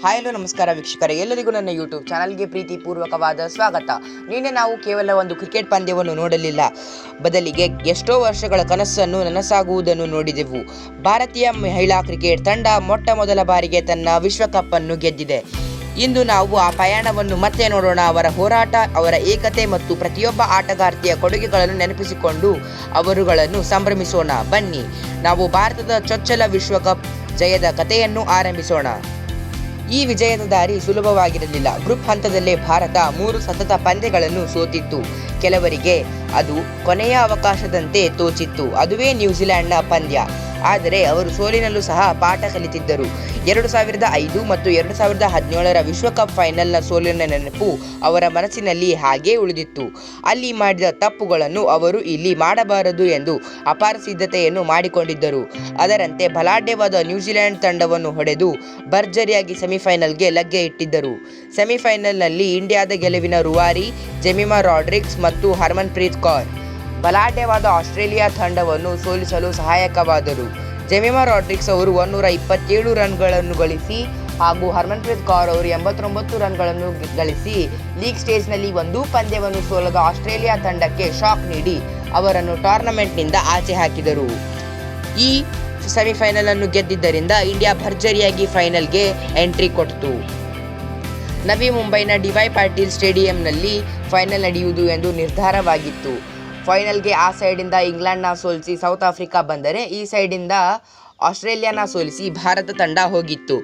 Hi hello ನಮಸ್ಕಾರ ವೀಕ್ಷಕರೇ. ಎಲ್ಲರಿಗೂ ನನ್ನ ಯೂಟ್ಯೂಬ್ ಚಾನಲ್ಗೆ ಪ್ರೀತಿಪೂರ್ವಕವಾದ ಸ್ವಾಗತ. ನಿನ್ನೆ ನಾವು ಕೇವಲ ಒಂದು ಕ್ರಿಕೆಟ್ ಪಂದ್ಯವನ್ನು ನೋಡಲಿಲ್ಲ. ಬದಲಿಗೆ ಎಷ್ಟೋ ವರ್ಷಗಳ ಕನಸನ್ನು ನನಸಾಗುವುದನ್ನು ನೋಡಿದೆವು. ಭಾರತೀಯ ಮಹಿಳಾ ಕ್ರಿಕೆಟ್ ತಂಡ ಮೊಟ್ಟ ಮೊದಲ ಬಾರಿಗೆ ತನ್ನ ವಿಶ್ವಕಪ್ ಅನ್ನು ಗೆದ್ದಿದೆ. ಇಂದು ನಾವು ಆ ಪ್ರಯಾಣವನ್ನು ಮತ್ತೆ ನೋಡೋಣ. ಅವರ ಹೋರಾಟ, ಅವರ ಏಕತೆ ಮತ್ತು ಪ್ರತಿಯೊಬ್ಬ ಆಟಗಾರ್ತಿಯ ಕೊಡುಗೆಗಳನ್ನು ನೆನಪಿಸಿಕೊಂಡು ಅವರುಗಳನ್ನು ಸಂಭ್ರಮಿಸೋಣ. ಬನ್ನಿ, ನಾವು ಭಾರತದ ಚೊಚ್ಚಲ ವಿಶ್ವಕಪ್ ಜಯದ ಕಥೆಯನ್ನು ಆರಂಭಿಸೋಣ. ಈ ವಿಜಯದ ದಾರಿ ಸುಲಭವಾಗಿರಲಿಲ್ಲ. ಗ್ರೂಪ್ ಹಂತದಲ್ಲೇ ಭಾರತ ಮೂರು ಸತತ ಪಂದ್ಯಗಳನ್ನು ಸೋತಿತ್ತು. ಕೆಲವರಿಗೆ ಅದು ಕೊನೆಯ ಅವಕಾಶದಂತೆ ತೋಚಿತ್ತು. ಅದುವೇ ನ್ಯೂಜಿಲೆಂಡ್ನ ಪಂದ್ಯ. ಆದರೆ ಅವರು ಸೋಲಿನಲ್ಲೂ ಸಹ ಪಾಠ ಕಲಿತಿದ್ದರು. ಎರಡು ಸಾವಿರದ ಐದು ಮತ್ತು ಎರಡು ಸಾವಿರದ ಹದಿನೇಳರ ವಿಶ್ವಕಪ್ ಫೈನಲ್ನ ಸೋಲಿನ ನೆನಪು ಅವರ ಮನಸ್ಸಿನಲ್ಲಿ ಹಾಗೇ ಉಳಿದಿತ್ತು. ಅಲ್ಲಿ ಮಾಡಿದ ತಪ್ಪುಗಳನ್ನು ಅವರು ಇಲ್ಲಿ ಮಾಡಬಾರದು ಎಂದು ಅಪಾರ ಸಿದ್ಧತೆಯನ್ನು ಮಾಡಿಕೊಂಡಿದ್ದರು. ಅದರಂತೆ ಬಲಾಢ್ಯವಾದ ನ್ಯೂಜಿಲೆಂಡ್ ತಂಡವನ್ನು ಹೊಡೆದು ಭರ್ಜರಿಯಾಗಿ ಸೆಮಿಫೈನಲ್ಗೆ ಲಗ್ಗೆ ಇಟ್ಟಿದ್ದರು. ಸೆಮಿಫೈನಲ್ನಲ್ಲಿ ಇಂಡಿಯಾದ ಗೆಲುವಿನ ರುವಾರಿ ಜೆಮಿಮಾ ರಾಡ್ರಿಕ್ಸ್ ಮತ್ತು ಹರ್ಮನ್ಪ್ರೀತ್ ಕೌರ್. ಬಲಾಢ್ಯವಾದ ಆಸ್ಟ್ರೇಲಿಯಾ ತಂಡವನ್ನು ಸೋಲಿಸಲು ಸಹಾಯಕವಾದರು. ಜೆಮಿಮಾ ರಾಡ್ರಿಕ್ಸ್ ಅವರು ಒನ್ನೂರ ಇಪ್ಪತ್ತೇಳು ರನ್ಗಳನ್ನು ಗಳಿಸಿ ಹಾಗೂ ಹರ್ಮನ್ಪ್ರೀತ್ ಕೌರ್ ಅವರು ಎಂಬತ್ತೊಂಬತ್ತು ರನ್ಗಳನ್ನು ಗಳಿಸಿ ಲೀಗ್ ಸ್ಟೇಜ್ನಲ್ಲಿ ಒಂದೂ ಪಂದ್ಯವನ್ನು ಸೋಲದ ಆಸ್ಟ್ರೇಲಿಯಾ ತಂಡಕ್ಕೆ ಶಾಕ್ ನೀಡಿ ಅವರನ್ನು ಟೂರ್ನಮೆಂಟ್ನಿಂದ ಆಚೆ ಹಾಕಿದರು. ಈ ಸೆಮಿಫೈನಲ್ ಅನ್ನು ಗೆದ್ದಿದ್ದರಿಂದ ಇಂಡಿಯಾ ಭರ್ಜರಿಯಾಗಿ ಫೈನಲ್ಗೆ ಎಂಟ್ರಿ ಕೊಟ್ಟಿತು. ನವಿ ಮುಂಬೈನ ಡಿವೈ ಪಾಟೀಲ್ ಸ್ಟೇಡಿಯಂನಲ್ಲಿ ಫೈನಲ್ ನಡೆಯುವುದು ಎಂದು ನಿರ್ಧಾರವಾಗಿತ್ತು. ಫೈನಲ್ಗೆ ಆ ಸೈಡಿಂದ ಇಂಗ್ಲೆಂಡ್ನ ಸೋಲಿಸಿ ಸೌತ್ ಆಫ್ರಿಕಾ ಬಂದರೆ ಈ ಸೈಡಿಂದ ಆಸ್ಟ್ರೇಲಿಯಾನ ಸೋಲಿಸಿ ಭಾರತ ತಂಡ ಹೋಗಿತ್ತು.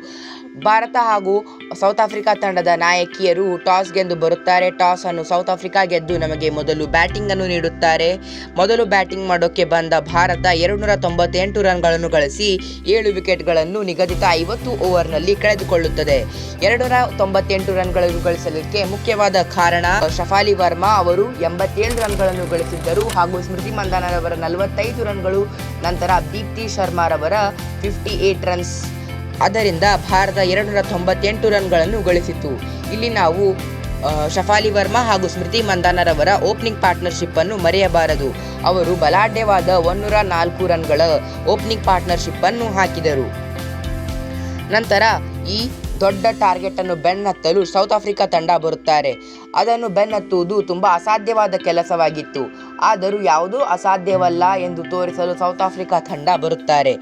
ಭಾರತ ಹಾಗೂ ಸೌತ್ ಆಫ್ರಿಕಾ ತಂಡದ ನಾಯಕಿಯರು ಟಾಸ್ ಗೆದ್ದು ಬರುತ್ತಾರೆ. ಟಾಸ್ ಅನ್ನು ಸೌತ್ ಆಫ್ರಿಕಾ ಗೆದ್ದು ನಮಗೆ ಮೊದಲು ಬ್ಯಾಟಿಂಗ್ ಅನ್ನು ನೀಡುತ್ತಾರೆ. ಮೊದಲು ಬ್ಯಾಟಿಂಗ್ ಮಾಡೋಕ್ಕೆ ಬಂದ ಭಾರತ ಎರಡುನೂರ ತೊಂಬತ್ತೆಂಟು ರನ್ಗಳನ್ನು ಗಳಿಸಿ ಏಳು ವಿಕೆಟ್ಗಳನ್ನು ನಿಗದಿತ ಐವತ್ತು ಓವರ್ನಲ್ಲಿ ಕಳೆದುಕೊಳ್ಳುತ್ತದೆ. ಎರಡುನೂರ ತೊಂಬತ್ತೆಂಟು ರನ್ಗಳನ್ನು ಗಳಿಸಲಿಕ್ಕೆ ಮುಖ್ಯವಾದ ಕಾರಣ ಶಫಾಲಿ ವರ್ಮಾ ಅವರು ಎಂಬತ್ತೇಳು ರನ್ಗಳನ್ನು ಗಳಿಸಿದ್ದರು ಹಾಗೂ ಸ್ಮೃತಿ ಮಂದಾನರವರ ನಲವತ್ತೈದು ರನ್ಗಳು, ನಂತರ ದೀಪ್ತಿ ಶರ್ಮಾರವರ ಫಿಫ್ಟಿ ಏಟ್ ರನ್ಸ್ ಅದರಿಂದ ಭಾರತ ಎರಡುನೂರ ತೊಂಬತ್ತೆಂಟು ರನ್ಗಳನ್ನು ಗಳಿಸಿತು ಇಲ್ಲಿ ನಾವು ಶಫಾಲಿ ವರ್ಮಾ ಹಾಗೂ ಸ್ಮೃತಿ ಮಂದಾನರವರ ಓಪನಿಂಗ್ ಪಾರ್ಟ್ನರ್ಶಿಪ್ ಅನ್ನು ಮರೆಯಬಾರದು. ಅವರು ಬಲಾಢ್ಯವಾದ ಒನ್ನೂರ ನಾಲ್ಕು ರನ್ಗಳ ಓಪನಿಂಗ್ ಪಾರ್ಟ್ನರ್ಶಿಪ್ ಅನ್ನು ಹಾಕಿದರು. ನಂತರ ಈ ದೊಡ್ಡ ಟಾರ್ಗೆಟ್ ಅನ್ನು ಬೆನ್ನತ್ತಲು ಸೌತ್ ಆಫ್ರಿಕಾ ತಂಡ ಬರುತ್ತಾರೆ. ಅದನ್ನು ಬೆನ್ನತ್ತುವುದು ತುಂಬ ಅಸಾಧ್ಯವಾದ ಕೆಲಸವಾಗಿತ್ತು. ಆದರೂ ಯಾವುದೂ ಅಸಾಧ್ಯವಲ್ಲ ಎಂದು ತೋರಿಸಲು ಸೌತ್ ಆಫ್ರಿಕಾ ತಂಡ ಬರುತ್ತಾರೆ.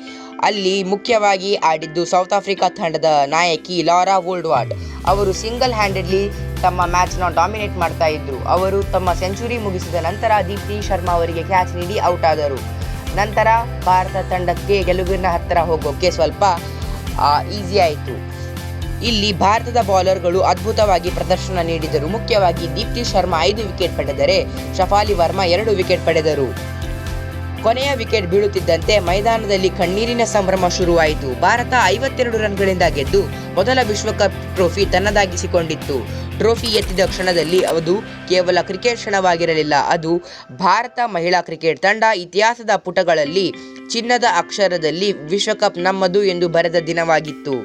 ಅಲ್ಲಿ ಮುಖ್ಯವಾಗಿ ಆಡಿದ್ದು ಸೌತ್ ಆಫ್ರಿಕಾ ತಂಡದ ನಾಯಕಿ ಲಾರಾ ವೋಲ್ಡ್ವಾರ್ಡ್. ಅವರು ಸಿಂಗಲ್ ಹ್ಯಾಂಡೆಡ್ಲಿ ತಮ್ಮ ಮ್ಯಾಚ್ನ ಡಾಮಿನೇಟ್ ಮಾಡ್ತಾ ಇದ್ದರು ಅವರು ತಮ್ಮ ಸೆಂಚುರಿ ಮುಗಿಸಿದ ನಂತರ ದೀಪ್ತಿ ಶರ್ಮಾ ಅವರಿಗೆ ಕ್ಯಾಚ್ ನೀಡಿ ಔಟ್ ಆದರು. ನಂತರ ಭಾರತ ತಂಡಕ್ಕೆ ಗೆಲುವಿನ ಹತ್ತಿರ ಹೋಗೋಕ್ಕೆ ಸ್ವಲ್ಪ ಈಸಿ ಆಯಿತು. ಇಲ್ಲಿ ಭಾರತದ ಬೌಲರ್ಗಳು ಅದ್ಭುತವಾಗಿ ಪ್ರದರ್ಶನ ನೀಡಿದರು. ಮುಖ್ಯವಾಗಿ ದೀಪ್ತಿ ಶರ್ಮಾ ಐದು ವಿಕೆಟ್ ಪಡೆದರೆ ಶಫಾಲಿ ವರ್ಮಾ ಎರಡು ವಿಕೆಟ್ ಪಡೆದರು. ಕೊನೆಯ ವಿಕೆಟ್ ಬೀಳುತ್ತಿದ್ದಂತೆ ಮೈದಾನದಲ್ಲಿ ಕಣ್ಣೀರಿನ ಸಂಭ್ರಮ ಶುರುವಾಯಿತು. ಭಾರತ ಐವತ್ತೆರಡು ರನ್ಗಳಿಂದ ಗೆದ್ದು ಮೊದಲ ವಿಶ್ವಕಪ್ ಟ್ರೋಫಿ ತನ್ನದಾಗಿಸಿಕೊಂಡಿತ್ತು. ಟ್ರೋಫಿ ಎತ್ತಿದ ಕ್ಷಣದಲ್ಲಿ ಅದು ಕೇವಲ ಕ್ರಿಕೆಟ್ ಕ್ಷಣವಾಗಿರಲಿಲ್ಲ, ಅದು ಭಾರತ ಮಹಿಳಾ ಕ್ರಿಕೆಟ್ ತಂಡ ಇತಿಹಾಸದ ಪುಟಗಳಲ್ಲಿ ಚಿನ್ನದ ಅಕ್ಷರದಲ್ಲಿ ವಿಶ್ವಕಪ್ ನಮ್ಮದು ಎಂದು ಬರೆದ ದಿನವಾಗಿತ್ತು.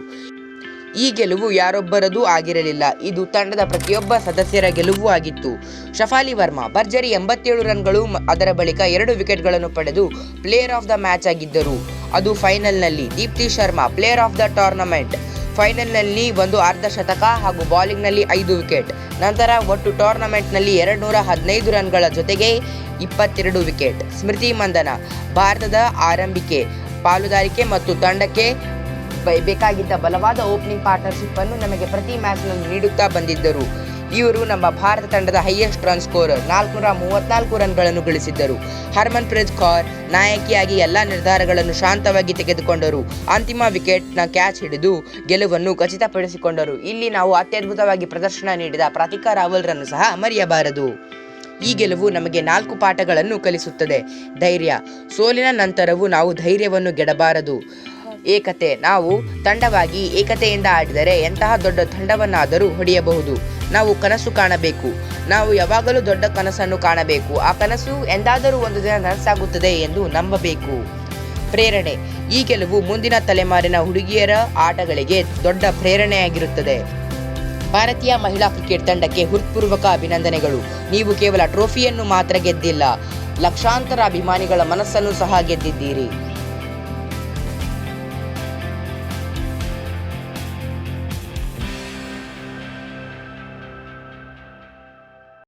ಈ ಗೆಲುವು ಯಾರೊಬ್ಬರದು ಆಗಿರಲಿಲ್ಲ. ಇದು ತಂಡದ ಪ್ರತಿಯೊಬ್ಬ ಸದಸ್ಯರ ಗೆಲುವು ಆಗಿತ್ತು. ಶಫಾಲಿ ವರ್ಮಾ, ಭರ್ಜರಿ ಎಂಬತ್ತೇಳು ರನ್ಗಳು ಅದರ ಬಳಿಕ ಎರಡು ವಿಕೆಟ್ಗಳನ್ನು ಪಡೆದು ಪ್ಲೇಯರ್ ಆಫ್ ದ ಮ್ಯಾಚ್ ಆಗಿದ್ದರು. ಅದು ಫೈನಲ್ನಲ್ಲಿ Deepti Sharma, player of the tournament. ಫೈನಲ್ನಲ್ಲಿ ಒಂದು ಅರ್ಧ ಶತಕ ಹಾಗೂ ಬೌಲಿಂಗ್ನಲ್ಲಿ ಐದು ವಿಕೆಟ್. ನಂತರ ಒಟ್ಟು ಟೂರ್ನಮೆಂಟ್ನಲ್ಲಿ ಎರಡು ನೂರ ಹದಿನೈದು ರನ್ಗಳ ಜೊತೆಗೆ ಇಪ್ಪತ್ತೆರಡು ವಿಕೆಟ್. ಸ್ಮೃತಿ ಮಂದನ, ಭಾರತದ ಆರಂಭಿಕೆ, ಪಾಲುದಾರಿಕೆ ಮತ್ತು ತಂಡಕ್ಕೆ ಬ- ಬೇಕಾಗಿದ್ದ ಬಲವಾದ ಓಪನಿಂಗ್ ಪಾರ್ಟ್ನರ್ಶಿಪ್ ಅನ್ನು ನಮಗೆ ಪ್ರತಿ ಮ್ಯಾಚ್ನಲ್ಲಿ ನೀಡುತ್ತಾ ಬಂದಿದ್ದರು. ಇವರು ನಮ್ಮ ಭಾರತ ತಂಡದ ಹೈಯೆಸ್ಟ್ ರನ್ ಸ್ಕೋರರ್ ನಾಲ್ಕುನೂರ ಮೂವತ್ನಾಲ್ಕು ರನ್ಗಳನ್ನು ಗಳಿಸಿದ್ದರು. ಹರ್ಮನ್ ಪ್ರೀತ್ ಕೌರ್ ನಾಯಕಿಯಾಗಿ ಎಲ್ಲ ನಿರ್ಧಾರಗಳನ್ನು ಶಾಂತವಾಗಿ ತೆಗೆದುಕೊಂಡರು. ಅಂತಿಮ ವಿಕೆಟ್ನ ಕ್ಯಾಚ್ ಹಿಡಿದು ಗೆಲುವನ್ನು ಖಚಿತಪಡಿಸಿಕೊಂಡರು. ಇಲ್ಲಿ ನಾವು ಅತ್ಯದ್ಭುತವಾಗಿ ಪ್ರದರ್ಶನ ನೀಡಿದ ಪ್ರತಿಕಾ ರಾವಲ್ರನ್ನು ಸಹ ಮರೆಯಬಾರದು. ಈ ಗೆಲುವು ನಮಗೆ ನಾಲ್ಕು ಪಾಠಗಳನ್ನು ಕಲಿಸುತ್ತದೆ. ಧೈರ್ಯ. ಸೋಲಿನ ನಂತರವೂ ನಾವು ಧೈರ್ಯವನ್ನು ಗೆಡಬಾರದು. ಏಕತೆ. ನಾವು ತಂಡವಾಗಿ ಏಕತೆಯಿಂದ ಆಡಿದರೆ ಎಂತಹ ದೊಡ್ಡ ತಂಡವನ್ನಾದರೂ ಹೊಡೆಯಬಹುದು. ನಾವು ಕನಸು ಕಾಣಬೇಕು. ನಾವು ಯಾವಾಗಲೂ ದೊಡ್ಡ ಕನಸನ್ನು ಕಾಣಬೇಕು. ಆ ಕನಸು ಎಂದಾದರೂ ಒಂದು ದಿನ ನನಸಾಗುತ್ತದೆ ಎಂದು ನಂಬಬೇಕು. ಪ್ರೇರಣೆ. ಈ ಗೆಲುವು ಮುಂದಿನ ತಲೆಮಾರಿನ ಹುಡುಗಿಯರ ಆಟಗಳಿಗೆ ದೊಡ್ಡ ಪ್ರೇರಣೆಯಾಗಿರುತ್ತದೆ. ಭಾರತೀಯ ಮಹಿಳಾ ಕ್ರಿಕೆಟ್ ತಂಡಕ್ಕೆ ಹೃತ್ಪೂರ್ವಕ ಅಭಿನಂದನೆಗಳು. ನೀವು ಕೇವಲ ಟ್ರೋಫಿಯನ್ನು ಮಾತ್ರ ಗೆದ್ದಿಲ್ಲ. ಲಕ್ಷಾಂತರ ಅಭಿಮಾನಿಗಳ ಮನಸ್ಸನ್ನು ಸಹ ಗೆದ್ದಿದ್ದೀರಿ.